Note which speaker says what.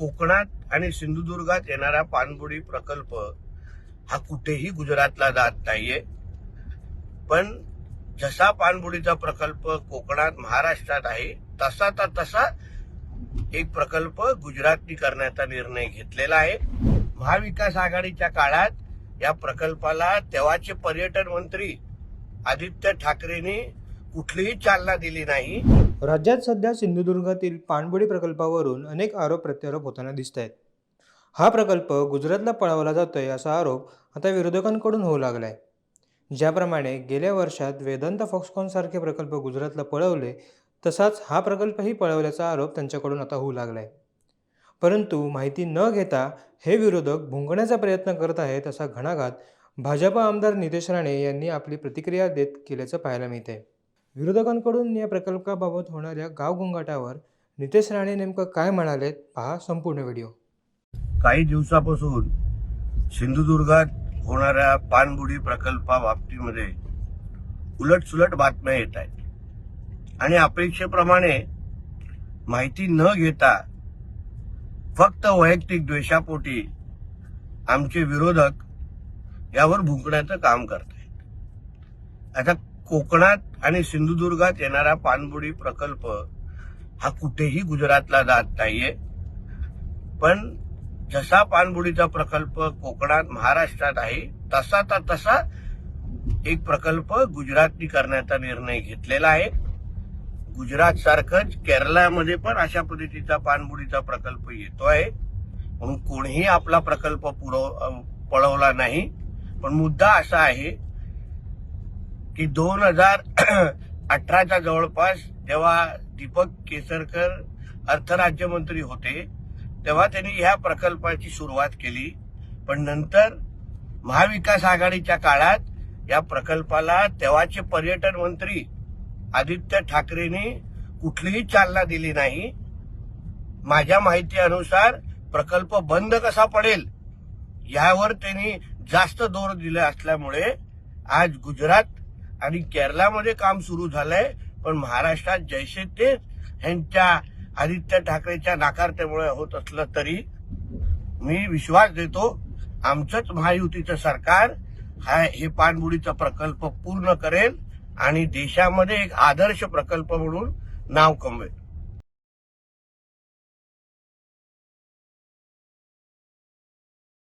Speaker 1: कोकणात आणि सिंधुदुर्गात येणारा पाणबुडी प्रकल्प हा कुठेही गुजरातला जात नाहीये. पण जसा पाणबुडीचा प्रकल्प कोकणात महाराष्ट्रात आहे तसा तसा एक प्रकल्प गुजरातनी करण्याचा निर्णय घेतलेला आहे. महाविकास आघाडीच्या काळात या प्रकल्पाला तेव्हाचे पर्यटन मंत्री आदित्य ठाकरेंनी कुठलीही चालना दिली नाही.
Speaker 2: राज्यात सध्या सिंधुदुर्गातील पाणबुडी प्रकल्पावरून अनेक आरोप प्रत्यारोप होताना दिसत आहेत हा प्रकल्प गुजरातला पळवला जातोय असा आरोप आता विरोधकांकडून होऊ लागलाय. ज्याप्रमाणे गेल्या वर्षात वेदांत फॉक्सकॉनसारखे प्रकल्प गुजरातला पळवले तसाच हा प्रकल्पही पळवल्याचा आरोप त्यांच्याकडून आता होऊ लागलाय. परंतु माहिती न घेता हे विरोधक भुंकण्याचा प्रयत्न करत आहेत असा घणाघात भाजपा आमदार नितेश राणे यांनी आपली प्रतिक्रिया देत केल्याचं पाहायला मिळते विरोधकांकडून या प्रकल्पाबाबत होणाऱ्या गावगोंगाटावर नितेश राणे नेमकं काय म्हणालेत पहा संपूर्ण व्हिडिओ.
Speaker 1: काही दिवसापासून सिंधुदुर्गात होणाऱ्या पाणबुडी प्रकल्पाबाबतीमध्ये उलटसुलट बातम्या येत आहेत. आणि अपेक्षेप्रमाणे माहिती न घेता फक्त वैयक्तिक द्वेषापोटी आमचे विरोधक यावर भुंकण्याचं काम करत आहेत आता कोकणात आणि सिंधुदुर्गात येणारा पाणबुडी प्रकल्प हा कुठेही गुजरातला जात नाहीये. पण जसा पाणबुडीचा प्रकल्प कोकणात महाराष्ट्रात आहे तसा ता तसा एक प्रकल्प गुजरातनी करण्याचा निर्णय घेतलेला आहे. गुजरात सारखंच केरळामध्ये पण अशा पद्धतीचा पाणबुडीचा प्रकल्प येतो आहे. म्हणून कोणीही आपला प्रकल्प पुरव पळवला नाही. पण मुद्दा असा आहे की दोन हजार अठराच्या जवळपास जेव्हा दीपक केसरकर अर्थराज्यमंत्री होते तेव्हा त्यांनी ह्या प्रकल्पाची सुरुवात केली. पण नंतर महाविकास आघाडीच्या काळात या प्रकल्पाला तेव्हाचे पर्यटन मंत्री आदित्य ठाकरेंनी कुठलीही चालना दिली नाही. माझ्या माहितीनुसार प्रकल्प बंद कसा पडेल यावर त्यांनी जास्त जोर दिला असल्यामुळे आज गुजरात आणि केरळामध्ये काम सुरू झालंय पण महाराष्ट्रात जैसे ते ह्यांच्या आदित्य ठाकरेच्या नाकारतेमुळे होत असलं तरी मी विश्वास देतो आमचंच महायुतीचं सरकार हा हे पाणबुडीचा प्रकल्प पूर्ण करेल आणि देशामध्ये एक आदर्श प्रकल्प म्हणून नाव कमवेल.